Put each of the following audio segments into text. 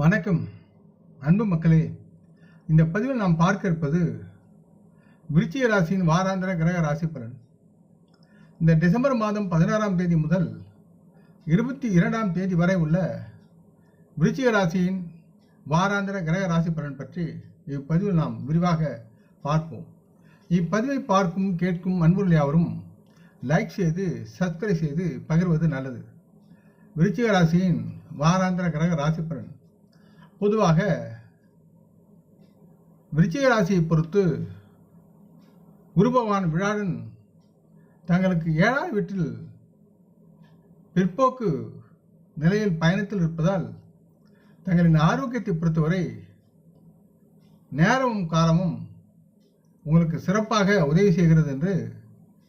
வணக்கம். அன்பு மக்களே இந்த பதிவில் நாம் பார்க்க இருப்பது விருச்சிக ராசியின் வாராந்திர கிரக ராசி பலன். இந்த டிசம்பர் மாதம் பதினாறாம் தேதி முதல் இருபத்தி இரண்டாம் தேதி வரை உள்ள விருச்சிக ராசியின் வாராந்திர கிரக ராசி பலன் பற்றி இப்பதிவில் நாம் விரிவாக பார்ப்போம். இப்பதிவை பார்க்கும் கேட்கும் அன்புள்ள யாவரும் லைக் செய்து சப்ஸ்கிரைப் செய்து பகிர்வது நல்லது. விருச்சிக ராசியின் வாராந்திர கிரக ராசி பலன். பொதுவாக விருச்சிக ராசியை பொறுத்து குருபகவான் விழாடன் தங்களுக்கு ஏழாவது வீட்டில் பிற்போக்கு நிலையில் பயணத்தில் இருப்பதால் தங்களின் ஆரோக்கியத்தை பொறுத்தவரை நேரமும் காலமும் உங்களுக்கு சிறப்பாக உதவி செய்கிறது என்று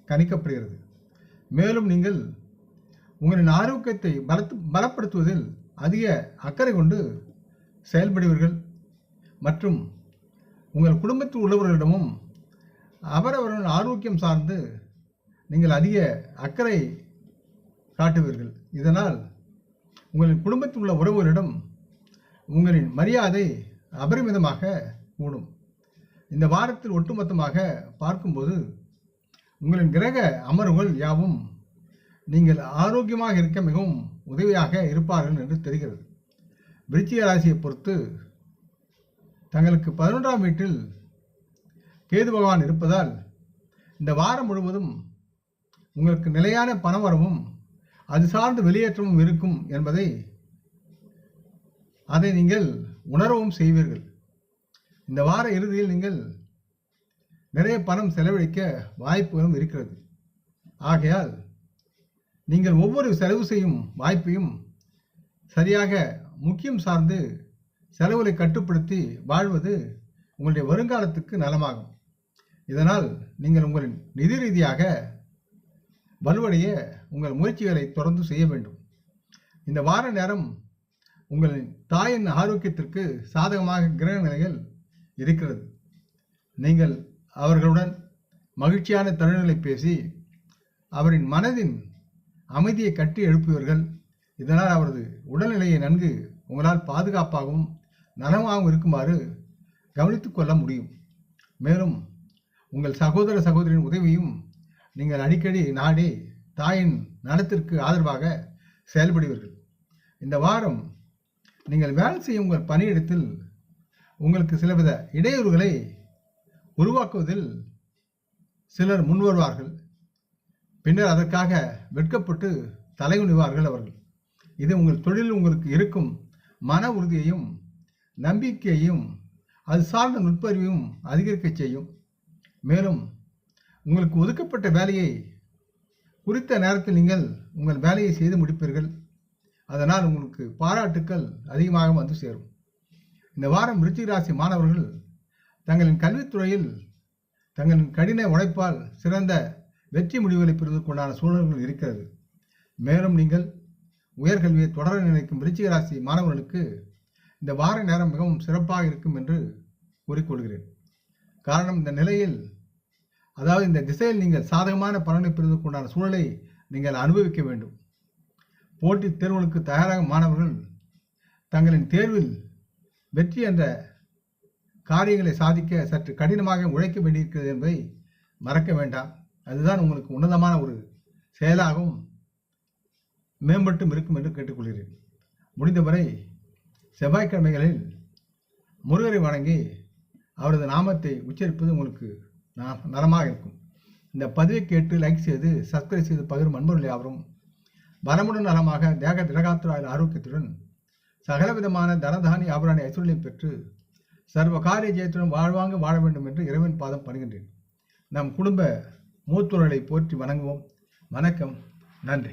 கணிக்கப்படுகிறது. மேலும் நீங்கள் உங்களின் ஆரோக்கியத்தை பலத்து பலப்படுத்துவதில் அதிக அக்கறை கொண்டு செயல்படுவீர்கள் மற்றும் உங்கள் குடும்பத்தில் உள்ளவர்களிடமும் அவரவர்கள் ஆரோக்கியம் சார்ந்து நீங்கள் அதிக அக்கறை காட்டுவீர்கள். இதனால் உங்களின் குடும்பத்தில் உள்ள உறவுகளிடம் உங்களின் மரியாதை அபரிமிதமாக கூடும். இந்த வாரத்தில் ஒட்டுமொத்தமாக பார்க்கும்போது உங்களின் கிரக அமர்வுகள் யாவும் நீங்கள் ஆரோக்கியமாக இருக்க மிகவும் உதவியாக இருப்பார்கள் என்று தெரிகிறது. விருச்சிக ராசியை பொறுத்து தங்களுக்கு பதினொன்றாம் வீட்டில் கேது பகவான் இருப்பதால் இந்த வாரம் முழுவதும் உங்களுக்கு நிலையான பணவரவும் அது சார்ந்த வெளியேற்றமும் இருக்கும் என்பதை அதை நீங்கள் உணரவும் செய்வீர்கள். இந்த வார இறுதியில் நீங்கள் நிறைய பணம் செலவழிக்க வாய்ப்புகளும் இருக்கிறது. ஆகையால் நீங்கள் ஒவ்வொரு செலவு செய்யும் வாய்ப்பையும் சரியாக முக்கியம் சார்ந்து செலவுகளை கட்டுப்படுத்தி வாழ்வது உங்களுடைய வருங்காலத்துக்கு நலமாகும். இதனால் நீங்கள் உங்களின் நிதி ரீதியாக வலுவடைய உங்கள் முயற்சிகளை தொடர்ந்து செய்ய வேண்டும். இந்த வார நேரம் உங்களின் தாயின் ஆரோக்கியத்திற்கு சாதகமாக கிரக நிலைகள் இருக்கிறது. நீங்கள் அவர்களுடன் மகிழ்ச்சியான தருணங்களை பேசி அவரின் மனதின் அமைதியை கட்டி எழுப்புவீர்கள். இதனால் அவரது உடல்நிலையை நன்கு உங்களால் பாதுகாப்பாகவும் நலமாகவும் இருக்குமாறு கவனித்துக் கொள்ள முடியும். மேலும் உங்கள் சகோதர சகோதரியின் உதவியும் நீங்கள் அடிக்கடி நாடி தாயின் நலத்திற்கு ஆதரவாக செயல்படுவீர்கள். இந்த வாரம் நீங்கள் வேலை செய்யும் உங்கள் பணியிடத்தில் உங்களுக்கு சிலவித இடையூறுகளை உருவாக்குவதில் சிலர் முன்வருவார்கள். பின்னர் அதற்காக வெட்கப்பட்டு தலைகுனிவார்கள் அவர்கள். இது உங்கள் தொழில் உங்களுக்கு இருக்கும் மன உறுதியையும் நம்பிக்கையையும் அது சார்ந்த நுட்பறிவையும் அதிகரிக்க செய்யும். மேலும் உங்களுக்கு ஒதுக்கப்பட்ட வேலையை குறித்த நேரத்தில் நீங்கள் உங்கள் வேலையை செய்து முடிப்பீர்கள். அதனால் உங்களுக்கு பாராட்டுக்கள் அதிகமாக வந்து சேரும். இந்த வாரம் விருச்சிக ராசி மாணவர்கள் தங்களின் கல்வித்துறையில் தங்களின் கடின உழைப்பால் சிறந்த வெற்றி முடிவுகளை பெறுவதற்குண்டான சூழல்கள் இருக்கிறது. மேலும் நீங்கள் உயர்கல்வியை தொடர நினைக்கும் விருச்சிக ராசி மாணவர்களுக்கு இந்த வார நேரம் மிகவும் சிறப்பாக இருக்கும் என்று கூறிக்கொள்கிறேன். காரணம் இந்த நிலையில் அதாவது இந்த திசையில் நீங்கள் சாதகமான பலனை பெறுவதற்குண்டான சூழலை நீங்கள் அனுபவிக்க வேண்டும். போட்டித் தேர்வுகளுக்கு தயாராக மாணவர்கள் தங்களின் தேர்வில் வெற்றி என்ற காரியங்களை சாதிக்க சற்று கடினமாக உழைக்க வேண்டியிருக்கிறது என்பதை மறக்க வேண்டாம். அதுதான் உங்களுக்கு உன்னதமான ஒரு செயலாகவும் மேம்பட்டும் இருக்கும் என்று கேட்டுக்கொள்கிறேன். முடிந்தவரை செவ்வாய்க்கிழமைகளில் முருகரை வணங்கி அவரது நாமத்தை உச்சரிப்பது உங்களுக்கு நலமாக இருக்கும். இந்த பதிவை கேட்டு லைக் செய்து சப்ஸ்கிரைப் செய்து பகிரும் அன்பர்கள் யாவரும் பலமுடன் நலமாக தேக திரகாத்துராய ஆரோக்கியத்துடன் சகலவிதமான தனதானி ஆபராணி ஐஸ்வர்யம் பெற்று சர்வ காரிய ஜெயத்துடன் வாழ்வாங்க வாழ வேண்டும் என்று இறைவன் பாதம் பணிகின்றேன். நம் குடும்ப மூத்தோர்களை போற்றி வணங்குவோம். வணக்கம். நன்றி.